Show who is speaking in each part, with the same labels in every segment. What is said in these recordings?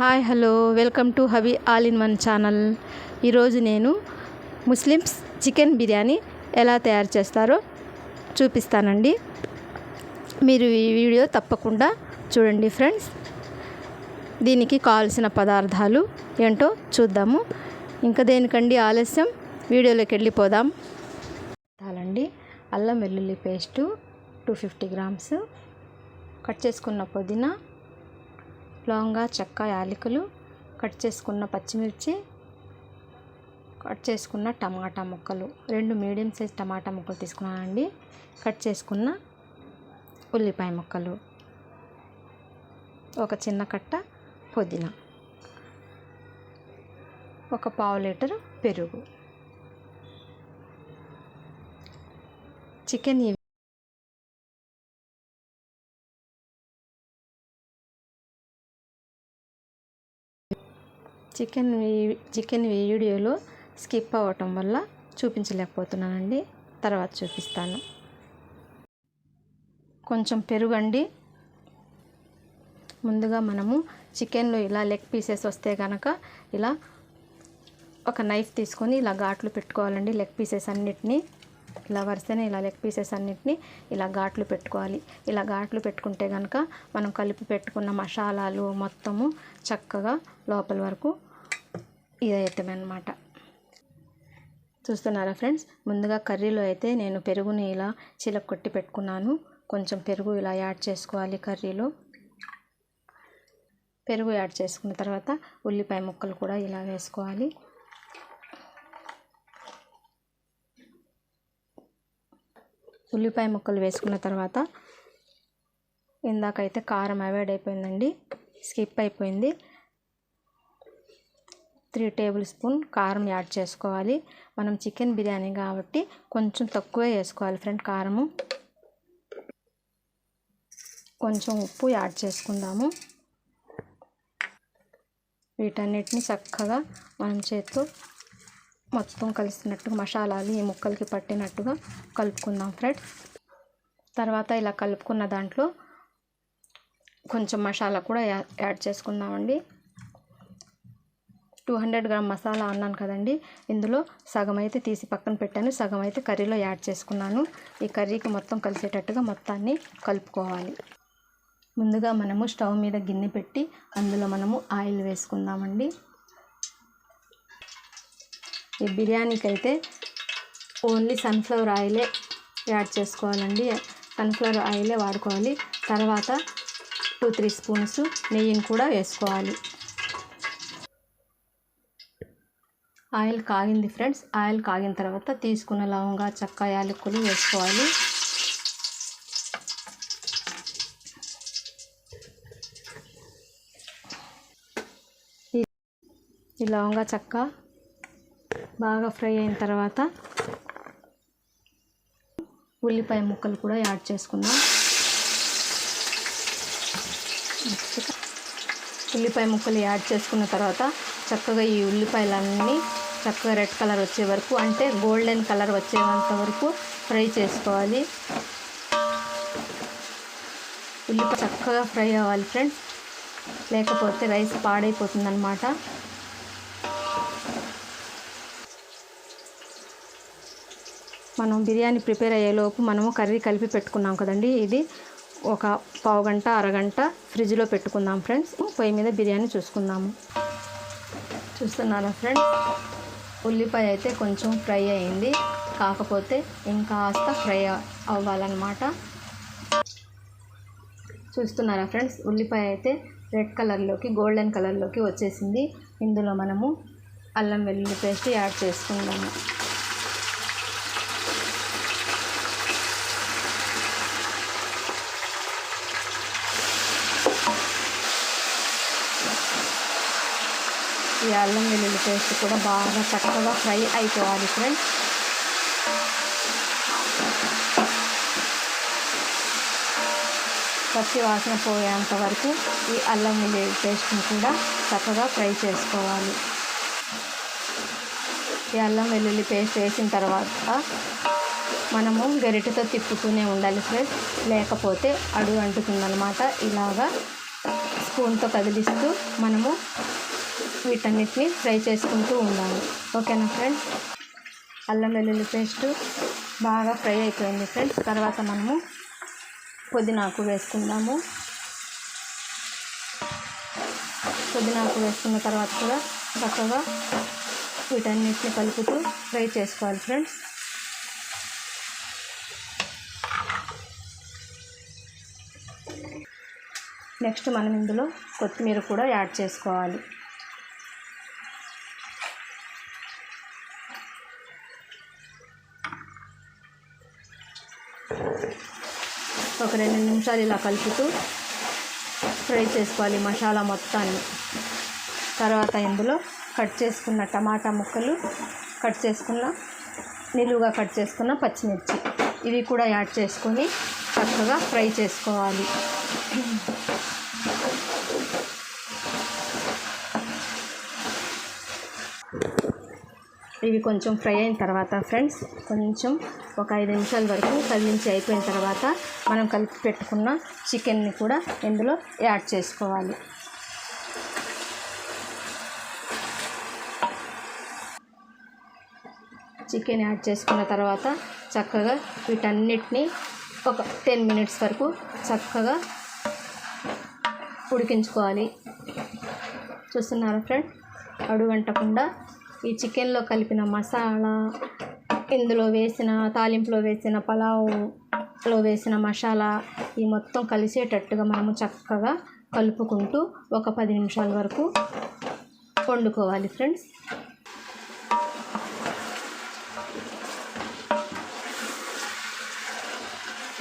Speaker 1: Hi hello welcome to Havi all in one channel ఈరోజు నేను Muslims chicken biryani ఎలా తయారు చేస్తారో చూపిస్తానండి. మీరు ఈ వీడియో తప్పకుండా చూడండి ఫ్రెండ్స్ దీనికి కావాల్సిన పదార్థాలు ఏంటో చూద్దాము. ఇంకా దేనికండి ఆలస్యం? వీడియోలోకి వెళ్ళిపోదాం. చాలండి అల్లం వెల్లుల్లి paste two fifty grams. Cut చేసుకున్న పుదీనా లవంగా చెక్క యాలకులు కట్ చేసుకున్న పచ్చిమిర్చి కట్ చేసుకున్న టమాటా ముక్కలు. రెండు మీడియం సైజ్ టమాటా ముక్కలు తీసుకున్నానండి. కట్ చేసుకున్న ఉల్లిపాయ ముక్కలు. ఒక చిన్న కట్ట పుదీనా. ఒక పావు లీటర్ పెరుగు. చికెన్ చికెన్ వీ- చికెన్ వీడియోలో స్కిప్ అవ్వటం వల్ల చూపించలేకపోతున్నానండి. తర్వాత చూపిస్తాను. కొంచెం పెరుగండి. ముందుగా మనము చికెన్లో ఇలా లెగ్ పీసెస్ వస్తే కనుక ఇలా ఒక నైఫ్ తీసుకొని ఇలా ఘాట్లు పెట్టుకోవాలండి లెగ్ పీసెస్ అన్నిటినీ. ఇలా వరుసనే ఇలా లెగ్ పీసెస్ అన్నిటిని ఇలా ఘాట్లు పెట్టుకోవాలి. ఇలా ఘాట్లు పెట్టుకుంటే కనుక మనం కలిపి పెట్టుకున్న మసాలాలు మొత్తము చక్కగా లోపల వరకు ఇదవుతామన్నమాట చూస్తున్నారా ఫ్రెండ్స్? ముందుగా కర్రీలో అయితే నేను పెరుగుని ఇలా చిలక కొట్టి పెట్టుకున్నాను. కొంచెం పెరుగు ఇలా యాడ్ చేసుకోవాలి కర్రీలో. పెరుగు యాడ్ చేసుకున్న తర్వాత ఉల్లిపాయ ముక్కలు కూడా ఇలా వేసుకోవాలి. ఉల్లిపాయ ముక్కలు వేసుకున్న తర్వాత ఇందాకైతే కారం అవాయిడ్ అయిపోయిందండి. స్కిప్ అయిపోయింది. త్రీ టేబుల్ స్పూన్ కారం యాడ్ చేసుకోవాలి. మనం చికెన్ బిర్యానీ కాబట్టి కొంచెం తక్కువే వేసుకోవాలి ఫ్రెండ్ కారము. కొంచెం ఉప్పు యాడ్ చేసుకుందాము. వీటన్నిటిని చక్కగా మనం చేత్తో మొత్తం కలిసినట్టుగా మసాలాలు ఈ ముక్కలకి పట్టినట్టుగా కలుపుకుందాం ఫ్రెండ్స్. తర్వాత ఇలా కలుపుకున్న దాంట్లో కొంచెం మసాలా కూడా యా యాడ్ చేసుకుందామండి. టూ హండ్రెడ్ గ్రామ్ మసాలా అన్నాను కదండి. ఇందులో సగం అయితే తీసి పక్కన పెట్టాను. సగం అయితే కర్రీలో యాడ్ చేసుకున్నాను. ఈ కర్రీకి మొత్తం కలిసేటట్టుగా మొత్తాన్ని కలుపుకోవాలి. ముందుగా మనము స్టవ్ మీద గిన్నె పెట్టి అందులో మనము ఆయిల్ వేసుకుందామండి. ఈ బిర్యానీకి అయితే ఓన్లీ సన్ఫ్లవర్ ఆయిలే యాడ్ చేసుకోవాలండి. సన్ఫ్లవర్ ఆయిలే వాడుకోవాలి. తర్వాత టూ త్రీ స్పూన్స్ నెయ్యిని కూడా వేసుకోవాలి. Oil కాగింది friends. ఆయిల్ కాగిన తర్వాత తీసుకున్న లవంగా చెక్క యాలకులు వేసుకోవాలి. ఈ- ఈ లవంగా చెక్క బాగా ఫ్రై అయిన తర్వాత ఉల్లిపాయ ముక్కలు కూడా యాడ్ చేసుకుందాం. ఉల్లిపాయ ముక్కలు యాడ్ చేసుకున్న తర్వాత చక్కగా ఈ ఉల్లిపాయలన్నీ చక్కగా రెడ్ కలర్ వచ్చే వరకు అంటే గోల్డెన్ కలర్ వచ్చేంత వరకు ఫ్రై చేసుకోవాలి. ఉల్లిపాయ చక్కగా ఫ్రై అవ్వాలి ఫ్రెండ్స్. లేకపోతే రైస్ పాడైపోతుందన్నమాట. మనం బిర్యానీ ప్రిపేర్ అయ్యేలోపు మనము కర్రీ కలిపి పెట్టుకున్నాం కదండి. ఇది ఒక పావు గంట అరగంట ఫ్రిడ్జ్లో పెట్టుకుందాం ఫ్రెండ్స్. పొయ్యి మీద బిర్యానీ చూసుకుందాము. చూస్తున్నారా ఫ్రెండ్స్? ఉల్లిపాయ అయితే కొంచెం ఫ్రై అయింది. కాకపోతే ఇంకాస్త ఫ్రై అవ్వాలన్నమాట. చూస్తున్నారా ఫ్రెండ్స్? ఉల్లిపాయ అయితే రెడ్ కలర్లోకి గోల్డెన్ కలర్లోకి వచ్చేసింది. ఇందులో మనము అల్లం వెల్లుల్లి పేస్ట్ యాడ్ చేసుకుందాము. అల్లం వెల్లుల్లి పేస్ట్ కూడా బాగా చక్కగా ఫ్రై అయిపోవాలి ఫ్రెండ్స్. పచ్చి వాసన పోయేంత వరకు ఈ అల్లం వెల్లుల్లి పేస్ట్ని కూడా చక్కగా ఫ్రై చేసుకోవాలి. ఈ అల్లం వెల్లుల్లి పేస్ట్ వేసిన తర్వాత మనము గరిటెతో తిప్పుతూనే ఉండాలి ఫ్రెండ్స్. లేకపోతే అడుగు అంటుకుందనమాట ఇలాగా స్పూన్తో కదిలిస్తూ మనము వీటన్నిటిని ఫ్రై చేసుకుంటూ ఉండాలి. ఓకేనా ఫ్రెండ్స్? అల్లం వెల్లుల్లి పేస్ట్ బాగా ఫ్రై అయిపోయింది ఫ్రెండ్స్. తర్వాత మనము పుదీనాకు వేసుకుందాము. పుదీనాకు వేసుకున్న తర్వాత కూడా చక్కగా వీటన్నిటిని కలుపుతూ ఫ్రై చేసుకోవాలి ఫ్రెండ్స్. నెక్స్ట్ మనం ఇందులో కొత్తిమీర కూడా యాడ్ చేసుకోవాలి. ఒక రెండు నిమిషాలు ఇలా కలుపుతూ ఫ్రై చేసుకోవాలి మసాలా మొత్తాన్ని. తర్వాత ఇందులో కట్ చేసుకున్న టమాటా ముక్కలు కట్ చేసుకున్న నిలువుగా కట్ చేసుకున్న పచ్చిమిర్చి. ఇవి కూడా యాడ్ చేసుకొని చక్కగా ఫ్రై చేసుకోవాలి. ఇవి కొంచెం ఫ్రై అయిన తర్వాత ఫ్రెండ్స్ కొంచెం ఒక ఐదు నిమిషాల వరకు కదిలించి అయిపోయిన తర్వాత మనం కలిపి పెట్టుకున్న చికెన్ని కూడా ఇందులో యాడ్ చేసుకోవాలి. చికెన్ యాడ్ చేసుకున్న తర్వాత చక్కగా వీటన్నిటిని ఒక టెన్ మినిట్స్ వరకు చక్కగా ఉడికించుకోవాలి. చూస్తున్నారా ఫ్రెండ్? అడుగంటకుండా ఈ చికెన్లో కలిపిన మసాలా ఇందులో వేసిన తాలింపులో వేసిన పలావ్లో వేసిన మసాలా ఈ మొత్తం కలిసేటట్టుగా మనము చక్కగా కలుపుకుంటూ ఒక పది నిమిషాల వరకు వండుకోవాలి ఫ్రెండ్స్.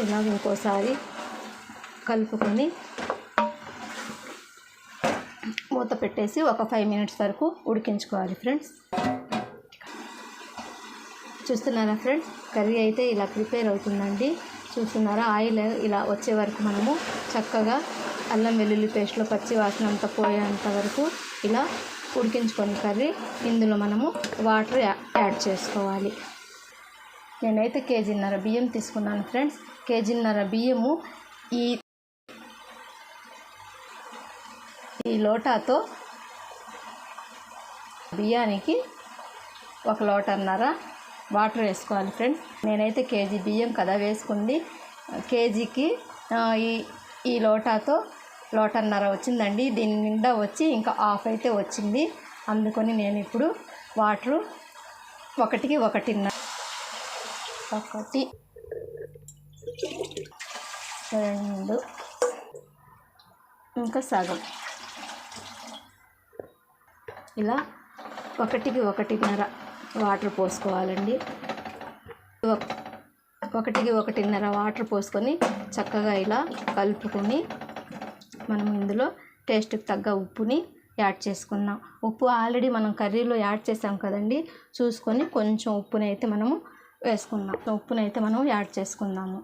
Speaker 1: ఇలాగ ఇంకోసారి కలుపుకొని మూత పెట్టేసి ఒక ఫైవ్ మినిట్స్ వరకు ఉడికించుకోవాలి ఫ్రెండ్స్ చూస్తున్నారా ఫ్రెండ్స్ కర్రీ అయితే ఇలా ప్రిపేర్ అవుతుందండి. చూస్తున్నారా? ఆయిల్ ఇలా వచ్చే వరకు మనము చక్కగా అల్లం వెల్లుల్లి పేస్ట్లో పచ్చి వాసన అంతా పోయేంత వరకు ఇలా ఉడికించుకొని కర్రీ ఇందులో మనము వాటర్ యాడ్ చేసుకోవాలి. నేనైతే కేజీన్నర బియ్యం తీసుకున్నాను ఫ్రెండ్స్ కేజీన్నర బియ్యము ఈ ఈ లోటాతో బియ్యానికి ఒక లోటన్నర వాటర్ వేసుకోవాలి ఫ్రెండ్స్ నేనైతే కేజీ బియ్యం కదా వేసుకుంది. కేజీకి ఈ ఈ లోటాతో లోటన్నర వచ్చిందండి. దీని నిండా వచ్చి ఇంకా ఆఫ్ అయితే వచ్చింది. అందుకని నేను ఇప్పుడు వాటరు ఒకటికి ఒకటిన్నర. ఒకటి రెండు ఇంకా సగం. ఇలా ఒకటికి ఒకటిన్నర వాటర్ పోసుకోవాలండి. ఒకటికి ఒకటిన్నర వాటర్ పోసుకొని చక్కగా ఇలా కలుపుకొని మనం ఇందులో టేస్ట్కి తగ్గ ఉప్పుని యాడ్ చేసుకున్నాం. ఉప్పు ఆల్రెడీ మనం కర్రీలో యాడ్ చేసాం కదండి. చూసుకొని కొంచెం ఉప్పుని అయితే మనము వేసుకుందాం ఉప్పుని అయితే మనం యాడ్ చేసుకుందాము.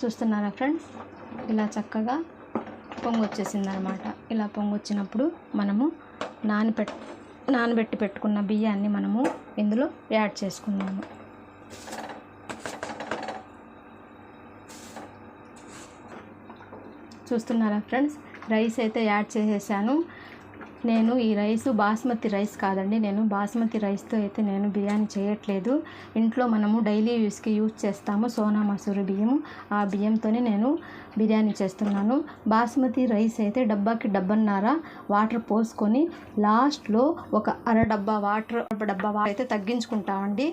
Speaker 1: చూస్తున్నారా ఫ్రెండ్స్? ఇలా చక్కగా పొంగు వచ్చేసింది అనమాట ఇలా పొంగు వచ్చినప్పుడు మనము నానబెట్ నానబెట్టి పెట్టుకున్న బియ్యాన్ని మనము ఇందులో యాడ్ చేసుకుందాము. చూస్తున్నారా ఫ్రెండ్స్? రైస్ అయితే యాడ్ చేసేసాను. నేను ఈ రైస్ బాస్మతి రైస్ కాదండి. నేను బాస్మతి రైస్తో అయితే నేను బిర్యానీ చేయట్లేదు. ఇంట్లో మనము డైలీ యూస్కి యూజ్ చేస్తాము సోనా మసూరి బియ్యం ఆ బియ్యంతోనే నేను బిర్యానీ చేస్తున్నాను. బాస్మతి రైస్ అయితే డబ్బాకి డబ్బన్నర వాటర్ పోసుకొని లాస్ట్లో ఒక అర డబ్బా వాటర్ డబ్బా వాటర్ అయితే తగ్గించుకుంటామండి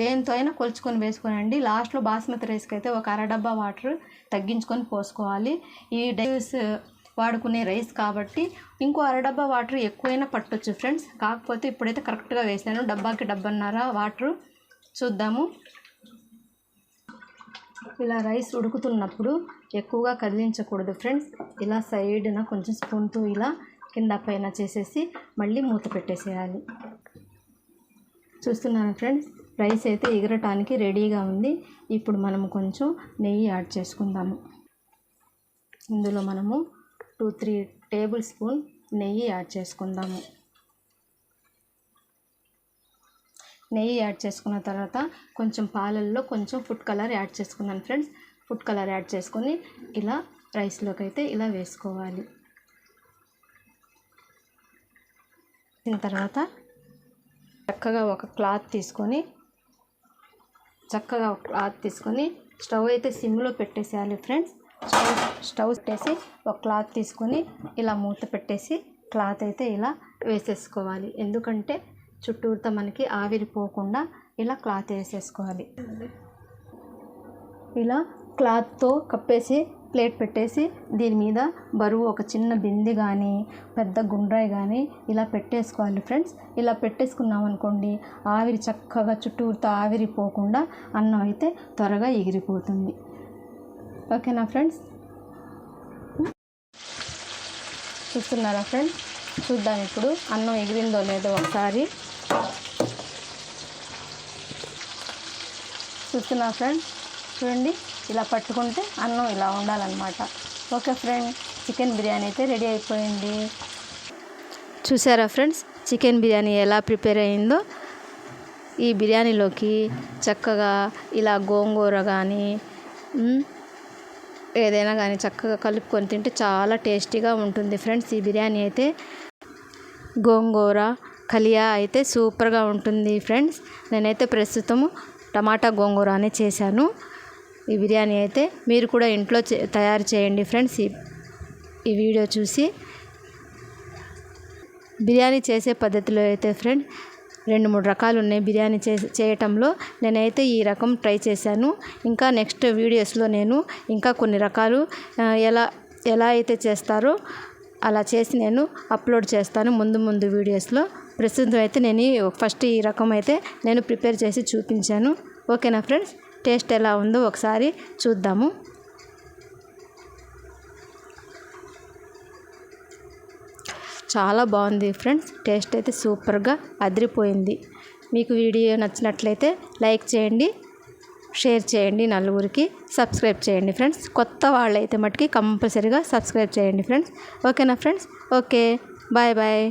Speaker 1: దేంతో అయినా కొలుచుకొని వేసుకోనండి. లాస్ట్లో బాస్మతి రైస్కి అయితే ఒక అర డబ్బా వాటర్ తగ్గించుకొని పోసుకోవాలి. ఈ డైస్ వాడుకునే రైస్ కాబట్టి ఇంకో అర డబ్బా వాటర్ ఎక్కువైనా పట్టొచ్చు ఫ్రెండ్స్. కాకపోతే ఇప్పుడైతే కరెక్ట్గా వేసాను. డబ్బాకి డబ్బన్నర వాటర్. చూద్దాము. ఇలా రైస్ ఉడుకుతున్నప్పుడు ఎక్కువగా కదిలించకూడదు ఫ్రెండ్స్. ఇలా సైడ్న కొంచెం స్పూన్తో ఇలా కింద పైన చేసేసి మళ్ళీ మూత పెట్టేసేయాలి. చూస్తున్నాను ఫ్రెండ్స్? రైస్ అయితే ఎగరటానికి రెడీగా ఉంది. ఇప్పుడు మనము కొంచెం నెయ్యి యాడ్ చేసుకుందాము. ఇందులో మనము టూ త్రీ టేబుల్ స్పూన్ నెయ్యి యాడ్ చేసుకుందాము. నెయ్యి యాడ్ చేసుకున్న తర్వాత కొంచెం పాలల్లో కొంచెం ఫుడ్ కలర్ యాడ్ చేసుకున్నాను ఫ్రెండ్స్. ఫుడ్ కలర్ యాడ్ చేసుకొని ఇలా రైస్లోకి అయితే ఇలా వేసుకోవాలి. దీని తర్వాత చక్కగా ఒక క్లాత్ తీసుకొని చక్కగా ఒక క్లాత్ తీసుకొని స్టవ్ అయితే సిమ్లో పెట్టేసేయాలి ఫ్రెండ్స్. స్టవ్ స్టవ్ పెట్టేసి ఒక క్లాత్ తీసుకొని ఇలా మూత పెట్టేసి క్లాత్ అయితే ఇలా వేసేసుకోవాలి. ఎందుకంటే చుట్టూరుతో మనకి ఆవిరిపోకుండా ఇలా క్లాత్ వేసేసుకోవాలి. ఇలా క్లాత్తో కప్పేసి ప్లేట్ పెట్టేసి దీని మీద బరువు ఒక చిన్న బిందె కానీ పెద్ద గుండ్రాయి కానీ ఇలా పెట్టేసుకోవాలి ఫ్రెండ్స్. ఇలా పెట్టేసుకున్నాం అనుకోండి ఆవిరి చక్కగా చుట్టూరుతో ఆవిరిపోకుండా అన్నం అయితే త్వరగా ఎగిరిపోతుంది. ఓకేనా ఫ్రెండ్స్. చూస్తున్నారా ఫ్రెండ్స్? చూద్దాం ఇప్పుడు. అన్నం ఎగిరిందో లేదో ఒకసారి. చూస్తున్నా ఫ్రెండ్స్? చూడండి ఇలా పట్టుకుంటే అన్నం ఇలా ఉండాలన్నమాట. ఓకే ఫ్రెండ్ చికెన్ బిర్యానీ అయితే రెడీ అయిపోయింది. చూసారా ఫ్రెండ్స్? చికెన్ బిర్యానీ ఎలా ప్రిపేర్ అయిందో. ఈ బిర్యానీలోకి చక్కగా ఇలా గోంగూర కానీ ఏదైనా కానీ చక్కగా కలుపుకొని తింటే చాలా టేస్టీగా ఉంటుంది ఫ్రెండ్స్. ఈ బిర్యానీ అయితే గోంగూర కలియా అయితే సూపర్గా ఉంటుంది ఫ్రెండ్స్. నేనైతే ప్రస్తుతము టమాటా గోంగూర అనే చేశాను. ఈ బిర్యానీ అయితే మీరు కూడా ఇంట్లో తయారు చేయండి ఫ్రెండ్స్. ఈ ఈ వీడియో చూసి బిర్యానీ చేసే పద్ధతిలో అయితే ఫ్రెండ్ రెండు మూడు రకాలు ఉన్నాయి బిర్యానీ చే చేయటంలో. నేనైతే ఈ రకం ట్రై చేశాను. ఇంకా నెక్స్ట్ వీడియోస్లో నేను ఇంకా కొన్ని రకాలు ఎలా ఎలా అయితే చేస్తారో అలా చేసి నేను అప్లోడ్ చేస్తాను ముందు ముందు వీడియోస్లో. ప్రస్తుతం అయితే నేను ఫస్ట్ ఈ రకం అయితే నేను ప్రిపేర్ చేసి చూపించాను. ఓకేనా ఫ్రెండ్స్? టేస్ట్ ఎలా ఉందో ఒకసారి చూద్దాము. చాలా బాగుంది ఫ్రెండ్స్. టేస్ట్ అయితే సూపర్గా అదిరిపోయింది. మీకు వీడియో నచ్చినట్లయితే లైక్ చేయండి షేర్ చేయండి నలుగురికి సబ్స్క్రైబ్ చేయండి ఫ్రెండ్స్. కొత్త వాళ్ళైతే మట్టుకి కంపల్సరీగా సబ్స్క్రైబ్ చేయండి ఫ్రెండ్స్. ఓకేనా ఫ్రెండ్స్? Okay bye bye.